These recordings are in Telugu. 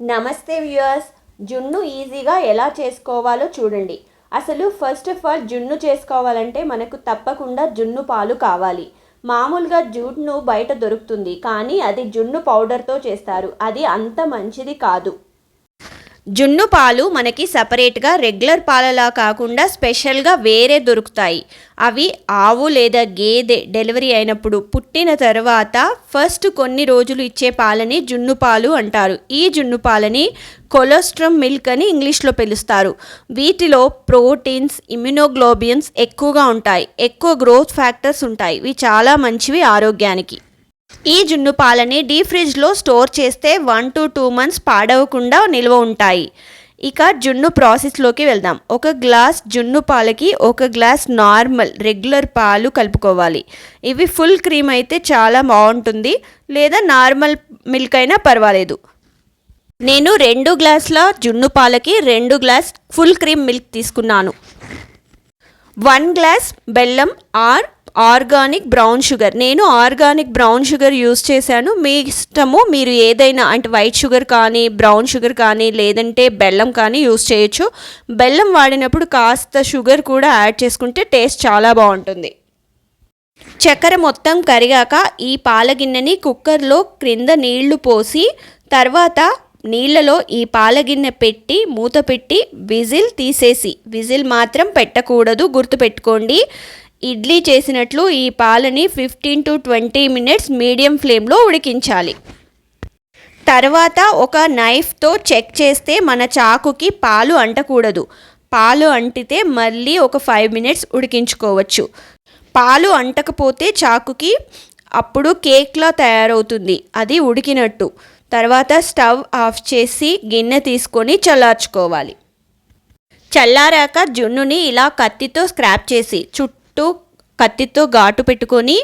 నమస్తే వ్యూయర్స్ జున్ను ఈజీగా ఎలా చేసుకోవాలో చూడండి. అసలు ఫస్ట్ ఆఫ్ ఆల్ జున్ను చేసుకోవాలంటే మనకు తప్పకుండా జున్ను పాలు కావాలి. మామూలుగా జున్ను బయట దొరుకుతుంది కానీ అది జున్ను పౌడర్తో చేస్తారు. అది అంత మంచిది కాదు. జున్ను పాలు మనకి సపరేట్గా రెగ్యులర్ పాలలా కాకుండా స్పెషల్గా వేరే దొరుకుతాయి. అవి ఆవు లేదా గేదె డెలివరీ అయినప్పుడు పుట్టిన తర్వాత ఫస్ట్ కొన్ని రోజులు ఇచ్చే పాలని జున్ను పాలు అంటారు. ఈ జున్ను పాలని కొలెస్ట్రమ్ మిల్క్ అని ఇంగ్లీష్లో పిలుస్తారు. వీటిలో ప్రోటీన్స్ ఇమ్యునోగ్లోబియన్స్ ఎక్కువగా ఉంటాయి. ఎక్కువ గ్రోత్ ఫ్యాక్టర్స్ ఉంటాయి. ఇవి చాలా మంచివి ఆరోగ్యానికి. ఈ జున్ను పాలని డీ ఫ్రిడ్జ్లో స్టోర్ చేస్తే వన్ టు టూ మంత్స్ పాడవకుండా నిల్వ ఉంటాయి. ఇక జున్ను ప్రాసెస్లోకి వెళ్దాం. ఒక గ్లాస్ జున్ను పాలకి ఒక గ్లాస్ నార్మల్ రెగ్యులర్ పాలు కలుపుకోవాలి. ఇవి ఫుల్ క్రీమ్ అయితే చాలా బాగుంటుంది. లేదా నార్మల్ మిల్క్ అయినా పర్వాలేదు. నేను రెండు గ్లాసుల జున్ను పాలకి రెండు గ్లాస్ ఫుల్ క్రీమ్ మిల్క్ తీసుకున్నాను. వన్ గ్లాస్ బెల్లం ఆర్ ఆర్గానిక్ బ్రౌన్ షుగర్. నేను ఆర్గానిక్ బ్రౌన్ షుగర్ యూస్ చేశాను. మీ ఇష్టము మీరు ఏదైనా అంటే వైట్ షుగర్ కానీ బ్రౌన్ షుగర్ కానీ లేదంటే బెల్లం కానీ యూస్ చేయొచ్చు. బెల్లం వాడినప్పుడు కాస్త షుగర్ కూడా యాడ్ చేసుకుంటే టేస్ట్ చాలా బాగుంటుంది. చక్కెర మొత్తం కరిగాక ఈ పాల గిన్నెని కుక్కర్లో క్రింద నీళ్ళు పోసి తర్వాత నీళ్ళలో ఈ పాలగిన్నె పెట్టి మూత పెట్టి విజిల్ తీసేసి విజిల్ మాత్రం పెట్టకూడదు గుర్తుపెట్టుకోండి. ఇడ్లీ చేసినట్లు ఈ పాలని fifteen to twenty minutes medium ఫ్లేమ్లో ఉడికించాలి. తర్వాత ఒక నైఫ్తో చెక్ చేస్తే మన చాకుకి పాలు అంటకూడదు. పాలు అంటితే మళ్ళీ ఒక ఫైవ్ మినిట్స్ ఉడికించుకోవచ్చు. పాలు అంటకపోతే చాకుకి అప్పుడు కేక్లా తయారవుతుంది. అది ఉడికినట్టు. తర్వాత స్టవ్ ఆఫ్ చేసి గిన్నె తీసుకొని చల్లార్చుకోవాలి. చల్లారాక జున్నుని ఇలా కత్తితో స్క్రాప్ చేసి చుట్టూ కత్తితో ఘాటు పెట్టుకొని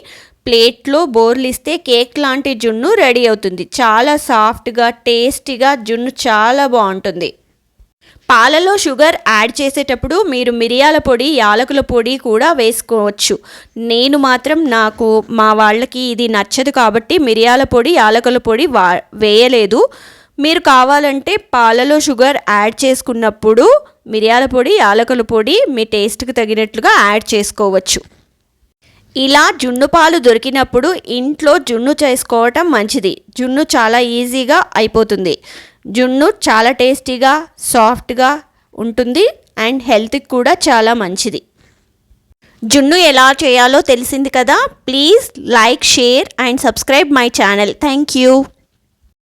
ప్లేట్లో బోర్లిస్తే కేక్ లాంటి జున్ను రెడీ అవుతుంది. చాలా సాఫ్ట్గా టేస్టీగా జున్ను చాలా బాగుంటుంది. పాలలో షుగర్ యాడ్ చేసేటప్పుడు మీరు మిరియాల పొడి యాలకుల పొడి కూడా వేసుకోవచ్చు. నేను మాత్రం నాకు మా వాళ్ళకి ఇది నచ్చదు కాబట్టి మిరియాల పొడి యాలకుల పొడి వా వేయలేదు. మీరు కావాలంటే పాలలో షుగర్ యాడ్ చేసుకున్నప్పుడు మిరియాల పొడి యాలకుల పొడి మీ టేస్ట్కి తగినట్లుగా యాడ్ చేసుకోవచ్చు. ఇలా జున్ను పాలు దొరికినప్పుడు ఇంట్లో జున్ను చేసుకోవటం మంచిది. జున్ను చాలా ఈజీగా అయిపోతుంది. జున్ను చాలా టేస్టీగా సాఫ్ట్గా ఉంటుంది అండ్ హెల్త్కి కూడా చాలా మంచిది. జున్ను ఎలా చేయాలో తెలిసింది కదా? Please like share and subscribe my channel. Thank you